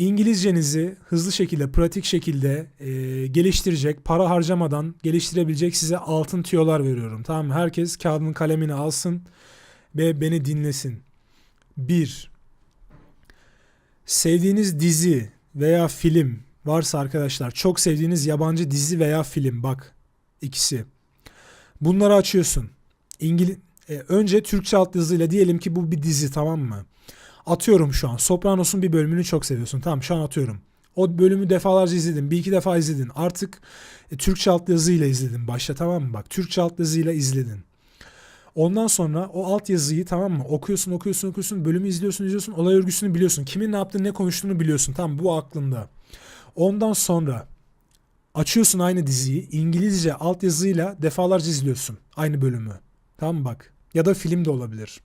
İngilizcenizi hızlı şekilde, pratik şekilde e, geliştirecek, para harcamadan geliştirebilecek size altın tüyolar veriyorum. Tamam mı? Herkes kağıdını kalemini alsın ve beni dinlesin. 1. Sevdiğiniz dizi veya film varsa arkadaşlar, çok sevdiğiniz yabancı dizi veya film bak ikisi. Bunları açıyorsun. İngiliz e, önce Türkçe altyazıyla diyelim ki bu bir dizi tamam mı? Atıyorum şu an. Sopranos'un bir bölümünü çok seviyorsun. Tamam şu an atıyorum. O bölümü defalarca izledin. Bir iki defa izledin. Artık e, Türkçe altyazıyla izledin başta tamam mı? Bak Türkçe altyazıyla izledin. Ondan sonra o altyazıyı tamam mı? Okuyorsun okuyorsun okuyorsun. Bölümü izliyorsun izliyorsun. Olay örgüsünü biliyorsun. Kimin ne yaptığını ne konuştuğunu biliyorsun. Tamam bu aklında. Ondan sonra açıyorsun aynı diziyi. İngilizce altyazıyla defalarca izliyorsun. Aynı bölümü. Tamam mı bak? Ya da film de olabilir.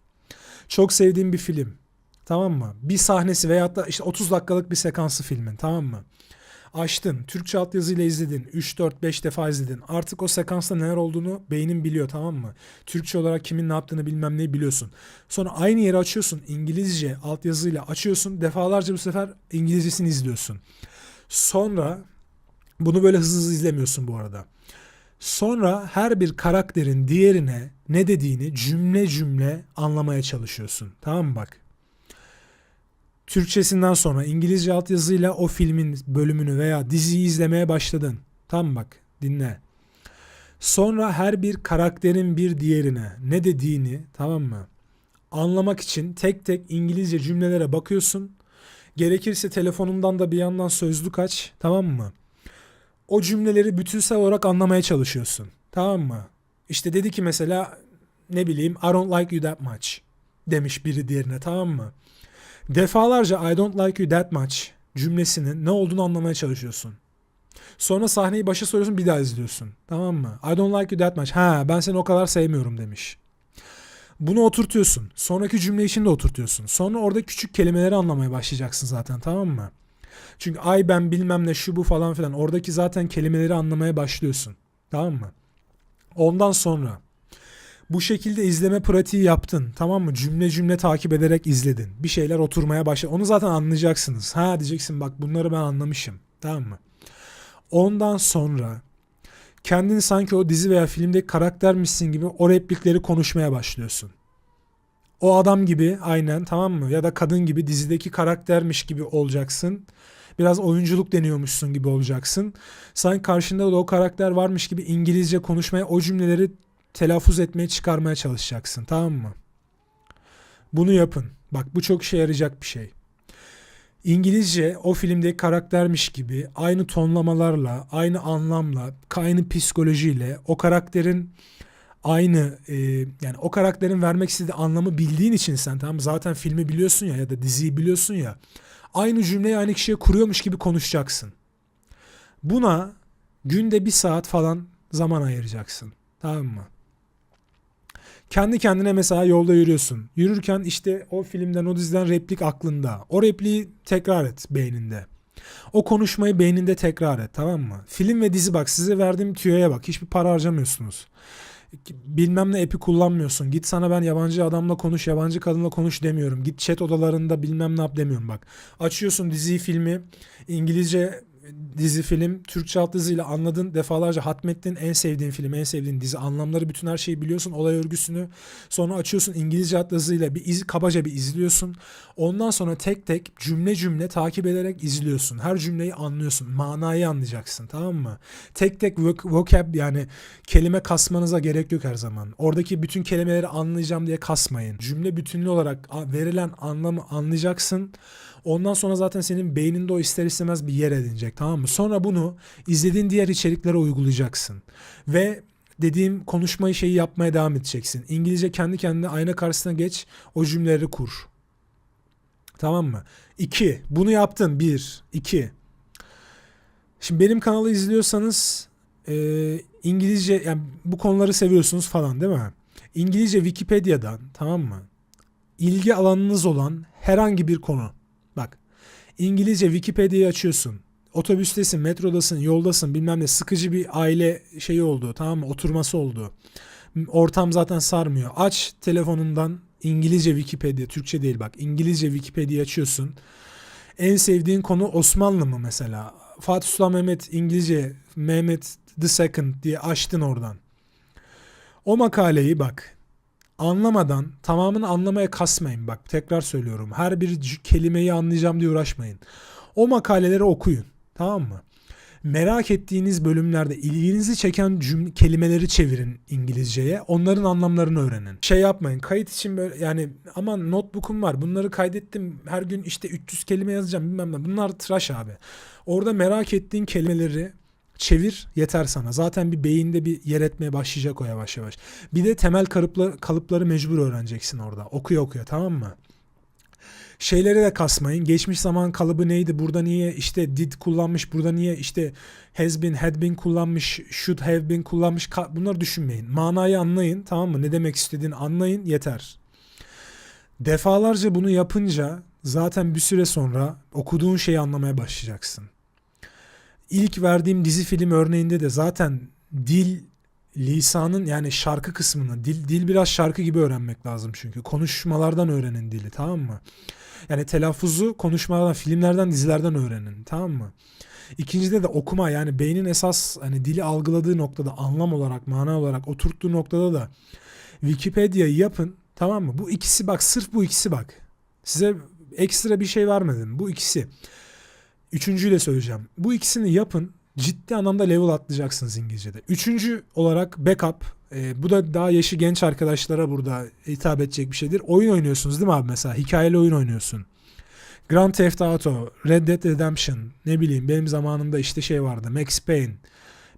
Çok sevdiğim bir film. Tamam mı? Bir sahnesi veyahut da işte 30 dakikalık bir sekansı filmin. Tamam mı? Açtın. Türkçe altyazıyla izledin. 3, 4, 5 defa izledin. Artık o sekansta neler olduğunu beynin biliyor tamam mı? Türkçe olarak kimin ne yaptığını bilmem neyi biliyorsun. Sonra aynı yeri açıyorsun. İngilizce altyazıyla açıyorsun. Defalarca bu sefer İngilizcesini izliyorsun. Sonra bunu böyle hızlı hızlı izlemiyorsun bu arada. Sonra her bir karakterin diğerine ne dediğini cümle cümle anlamaya çalışıyorsun. Tamam mı bak? Türkçesinden sonra İngilizce altyazıyla o filmin bölümünü veya diziyi izlemeye başladın. Tamam bak dinle. Sonra her bir karakterin bir diğerine ne dediğini tamam mı? Anlamak için tek tek İngilizce cümlelere bakıyorsun. Gerekirse telefonundan da bir yandan sözlük aç tamam mı? O cümleleri bütünsel olarak anlamaya çalışıyorsun. Tamam mı? İşte dedi ki mesela ne bileyim I don't like you that much demiş biri diğerine tamam mı? Defalarca I don't like you that much cümlesinin ne olduğunu anlamaya çalışıyorsun. Sonra sahneyi başa soruyorsun bir daha izliyorsun. Tamam mı? I don't like you that much. Ha ben seni o kadar sevmiyorum demiş. Bunu oturtuyorsun. Sonraki cümle için de oturtuyorsun. Sonra orada küçük kelimeleri anlamaya başlayacaksın zaten tamam mı? Çünkü ay ben bilmem ne şu bu falan filan oradaki zaten kelimeleri anlamaya başlıyorsun. Tamam mı? Ondan sonra bu şekilde izleme pratiği yaptın. Tamam mı? Cümle cümle takip ederek izledin. Bir şeyler oturmaya başladı. Onu zaten anlayacaksınız. Ha diyeceksin bak bunları ben anlamışım. Tamam mı? Ondan sonra kendini sanki o dizi veya filmdeki karaktermişsin gibi o replikleri konuşmaya başlıyorsun. O adam gibi aynen tamam mı? Ya da kadın gibi dizideki karaktermiş gibi olacaksın. Biraz oyunculuk deniyormuşsun gibi olacaksın. Sanki karşında da o karakter varmış gibi İngilizce konuşmaya o cümleleri telaffuz etmeye çıkarmaya çalışacaksın tamam mı? Bunu yapın. Bak bu çok işe yarayacak bir şey. İngilizce o filmdeki karaktermiş gibi aynı tonlamalarla, aynı anlamla, aynı psikolojiyle o karakterin aynı e, yani o karakterin vermek istediği anlamı bildiğin için sen tamam zaten filmi biliyorsun ya ya da diziyi biliyorsun ya aynı cümleyi aynı kişiye kuruyormuş gibi konuşacaksın. Buna günde bir saat falan zaman ayıracaksın. Tamam mı? Kendi kendine mesela yolda yürüyorsun. Yürürken işte o filmden o diziden replik aklında. O repliği tekrar et beyninde. O konuşmayı beyninde tekrar et tamam mı? Film ve dizi bak size verdiğim tüyoya bak. Hiçbir para harcamıyorsunuz. Bilmem ne epi kullanmıyorsun. Git sana ben yabancı adamla konuş, yabancı kadınla konuş demiyorum. Git chat odalarında bilmem ne yap demiyorum bak. Açıyorsun diziyi, filmi, İngilizce dizi film Türkçe alt diziyle anladın defalarca hatmettin. En sevdiğin film en sevdiğin dizi. Anlamları bütün her şeyi biliyorsun olay örgüsünü. Sonra açıyorsun İngilizce alt diziyle bir iz, kabaca bir izliyorsun. Ondan sonra tek tek cümle cümle takip ederek izliyorsun. Her cümleyi anlıyorsun manayı anlayacaksın tamam mı? Tek tek voc- vocab yani kelime kasmanıza gerek yok her zaman. Oradaki bütün kelimeleri anlayacağım diye kasmayın. Cümle bütünlü olarak verilen anlamı anlayacaksın Ondan sonra zaten senin beyninde o ister istemez bir yer edinecek tamam mı? Sonra bunu izlediğin diğer içeriklere uygulayacaksın. Ve dediğim konuşmayı şeyi yapmaya devam edeceksin. İngilizce kendi kendine ayna karşısına geç o cümleleri kur. Tamam mı? İki. Bunu yaptın. Bir. iki. Şimdi benim kanalı izliyorsanız e, İngilizce yani bu konuları seviyorsunuz falan değil mi? İngilizce Wikipedia'dan tamam mı? İlgi alanınız olan herhangi bir konu. İngilizce Wikipedia'yı açıyorsun. Otobüstesin, metrodasın, yoldasın bilmem ne sıkıcı bir aile şeyi oldu tamam mı? Oturması oldu. Ortam zaten sarmıyor. Aç telefonundan İngilizce Wikipedia, Türkçe değil bak. İngilizce Wikipedia açıyorsun. En sevdiğin konu Osmanlı mı mesela? Fatih Sultan Mehmet İngilizce Mehmet the Second diye açtın oradan. O makaleyi bak anlamadan tamamını anlamaya kasmayın bak tekrar söylüyorum. Her bir kelimeyi anlayacağım diye uğraşmayın. O makaleleri okuyun tamam mı? Merak ettiğiniz bölümlerde ilginizi çeken cüm- kelimeleri çevirin İngilizceye. Onların anlamlarını öğrenin. Şey yapmayın. Kayıt için böyle yani aman notebook'um var. Bunları kaydettim. Her gün işte 300 kelime yazacağım bilmem ne. Bunlar tıraş abi. Orada merak ettiğin kelimeleri çevir yeter sana. Zaten bir beyinde bir yer etmeye başlayacak o yavaş yavaş. Bir de temel kalıpları, kalıpları mecbur öğreneceksin orada. Okuya okuya tamam mı? Şeyleri de kasmayın. Geçmiş zaman kalıbı neydi? Burada niye işte did kullanmış? Burada niye işte has been, had been kullanmış? Should have been kullanmış? Bunları düşünmeyin. Manayı anlayın tamam mı? Ne demek istediğini anlayın yeter. Defalarca bunu yapınca zaten bir süre sonra okuduğun şeyi anlamaya başlayacaksın. İlk verdiğim dizi film örneğinde de zaten dil lisanın yani şarkı kısmını dil dil biraz şarkı gibi öğrenmek lazım çünkü konuşmalardan öğrenin dili tamam mı? Yani telaffuzu konuşmalardan, filmlerden, dizilerden öğrenin tamam mı? İkincide de okuma yani beynin esas hani dili algıladığı noktada anlam olarak, mana olarak oturttuğu noktada da Wikipedia'yı yapın tamam mı? Bu ikisi bak sırf bu ikisi bak. Size ekstra bir şey vermedim. Bu ikisi. Üçüncüyü de söyleyeceğim. Bu ikisini yapın. Ciddi anlamda level atlayacaksınız İngilizce'de. Üçüncü olarak backup. Ee, bu da daha yaşı genç arkadaşlara burada hitap edecek bir şeydir. Oyun oynuyorsunuz değil mi abi mesela? Hikayeli oyun oynuyorsun. Grand Theft Auto, Red Dead Redemption, ne bileyim benim zamanımda işte şey vardı. Max Payne,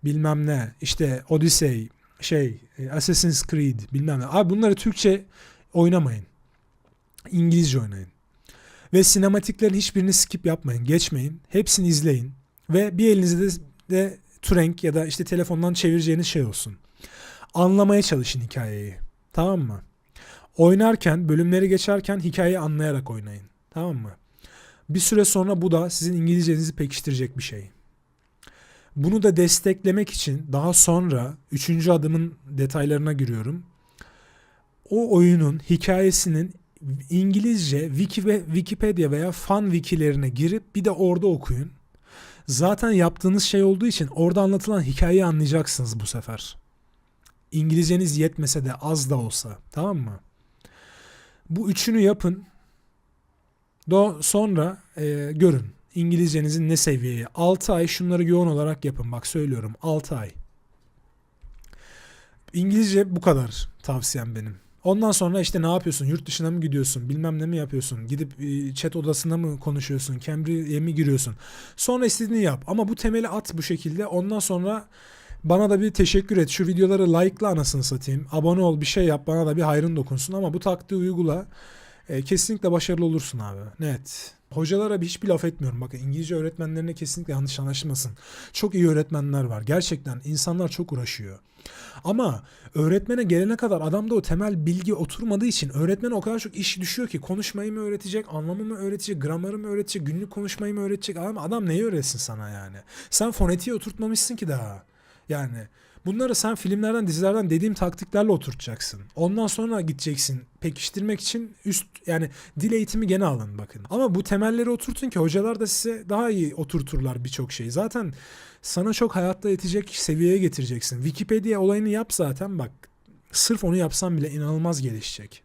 bilmem ne, işte Odyssey, şey, e, Assassin's Creed, bilmem ne. Abi bunları Türkçe oynamayın. İngilizce oynayın. Ve sinematiklerin hiçbirini skip yapmayın, geçmeyin. Hepsini izleyin. Ve bir elinizde de, de Turing ya da işte telefondan çevireceğiniz şey olsun. Anlamaya çalışın hikayeyi. Tamam mı? Oynarken, bölümleri geçerken hikayeyi anlayarak oynayın. Tamam mı? Bir süre sonra bu da sizin İngilizcenizi pekiştirecek bir şey. Bunu da desteklemek için daha sonra üçüncü adımın detaylarına giriyorum. O oyunun hikayesinin İngilizce Wiki ve Wikipedia veya fan wikilerine girip bir de orada okuyun. Zaten yaptığınız şey olduğu için orada anlatılan hikayeyi anlayacaksınız bu sefer. İngilizceniz yetmese de az da olsa. Tamam mı? Bu üçünü yapın. Do sonra e, görün. İngilizcenizin ne seviyeye. 6 ay şunları yoğun olarak yapın. Bak söylüyorum 6 ay. İngilizce bu kadar tavsiyem benim. Ondan sonra işte ne yapıyorsun? Yurt dışına mı gidiyorsun? Bilmem ne mi yapıyorsun? Gidip e, chat odasına mı konuşuyorsun? Cambly'e mi giriyorsun? Sonra istediğini yap. Ama bu temeli at bu şekilde. Ondan sonra bana da bir teşekkür et. Şu videoları like'la anasını satayım. Abone ol bir şey yap. Bana da bir hayrın dokunsun. Ama bu taktiği uygula. E, kesinlikle başarılı olursun abi. Net. Hocalara bir hiçbir laf etmiyorum. Bakın İngilizce öğretmenlerine kesinlikle yanlış anlaşılmasın. Çok iyi öğretmenler var. Gerçekten insanlar çok uğraşıyor. Ama öğretmene gelene kadar adamda o temel bilgi oturmadığı için öğretmene o kadar çok iş düşüyor ki konuşmayı mı öğretecek, anlamı mı öğretecek, gramarı mı öğretecek, günlük konuşmayı mı öğretecek? Adam, adam neyi öğretsin sana yani? Sen fonetiği oturtmamışsın ki daha. Yani bunları sen filmlerden, dizilerden dediğim taktiklerle oturtacaksın. Ondan sonra gideceksin pekiştirmek için üst yani dil eğitimi gene alın bakın. Ama bu temelleri oturtun ki hocalar da size daha iyi oturturlar birçok şeyi. Zaten sana çok hayatta yetecek seviyeye getireceksin. Wikipedia olayını yap zaten bak. Sırf onu yapsan bile inanılmaz gelişecek.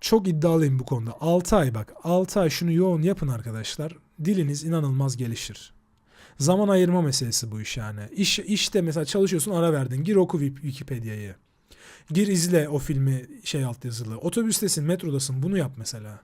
Çok iddialıyım bu konuda. 6 ay bak. 6 ay şunu yoğun yapın arkadaşlar. Diliniz inanılmaz gelişir. Zaman ayırma meselesi bu iş yani. İş, işte mesela çalışıyorsun ara verdin. Gir oku Wik- Wikipedia'yı. Gir izle o filmi şey altyazılı. Otobüstesin, metrodasın bunu yap mesela.